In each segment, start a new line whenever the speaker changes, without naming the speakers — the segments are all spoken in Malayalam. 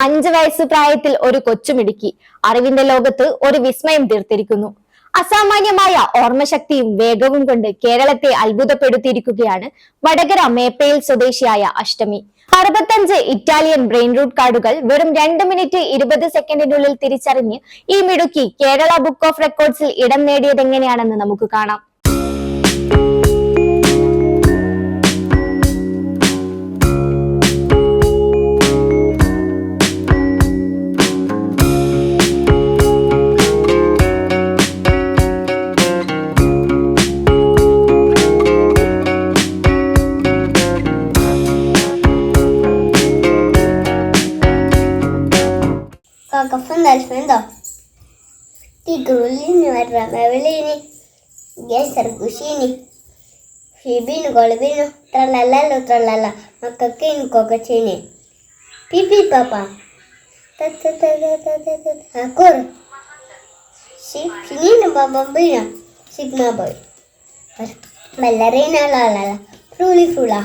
അഞ്ച് വയസ്സ് പ്രായത്തിൽ ഒരു കൊച്ചുമിടുക്കി അറിവിന്റെ ലോകത്ത് ഒരു വിസ്മയം തീർത്തിരിക്കുന്നു. അസാമാന്യമായ ഓർമ്മശക്തിയും വേഗവും കൊണ്ട് കേരളത്തെ അത്ഭുതപ്പെടുത്തിയിരിക്കുകയാണ് വടകര മേപ്പയിൽ സ്വദേശിയായ അഷ്ടമി. അറുപത്തഞ്ച് ഇറ്റാലിയൻ ബ്രെയിൻ റൂട്ട് കാർഡുകൾ വെറും രണ്ട് മിനിറ്റ് ഇരുപത് സെക്കൻഡിനുള്ളിൽ തിരിച്ചറിഞ്ഞ് ഈ മിടുക്കി കേരള ബുക്ക് ഓഫ് റെക്കോർഡ്സിൽ ഇടം നേടിയതെങ്ങനെയാണെന്ന് നമുക്ക് കാണാം.
kafanı da açmayın ఈ గ్రుళ్ళిని మెవలిని గేసరు కుషిని ఫిబిను గొలబిను ట్రలల్లలు ట్రలల్ల మక్కకి ఇంకొక చీని పిపి పాప కూర సిగ్ని బాబిన సిగ్మా బాయ్ బల్లరీనా లాల ఫ్రూలి ఫ్రూలా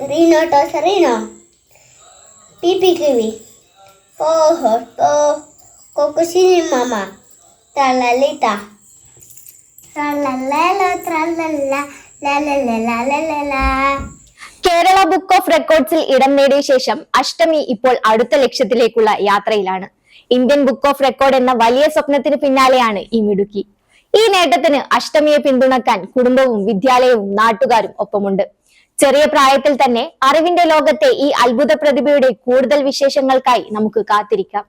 రీనో టోస రీనో పిపి కివి Fruli to koko sini mama. kiwi. ഓഹോ ഓ കൊക്കുശിനി മാമ ട്രലലിത ട്രലലല ട്രലല ലലലലലലല
കേരള ബുക്ക് ഓഫ് റെക്കോർഡ്സിൽ ഇടം നേടിയ ശേഷം അഷ്ടമി ഇപ്പോൾ അടുത്ത ലക്ഷ്യത്തിലേക്കുള്ള യാത്രയിലാണ്. ഇന്ത്യൻ ബുക്ക് ഓഫ് റെക്കോർഡ് എന്ന വലിയ സ്വപ്നത്തിന് പിന്നാലെയാണ് ഈ മിടുക്കി. ഈ നേട്ടത്തിന് അഷ്ടമിയെ പിന്തുണക്കാൻ കുടുംബവും വിദ്യാലയവും നാട്ടുകാരും ഒപ്പമുണ്ട്. ചെറിയ പ്രായത്തിൽ തന്നെ അറിവിന്റെ ലോകത്തെ ഈ അത്ഭുത പ്രതിഭയുടെ കൂടുതൽ വിശേഷങ്ങൾക്കായി നമുക്ക് കാത്തിരിക്കാം.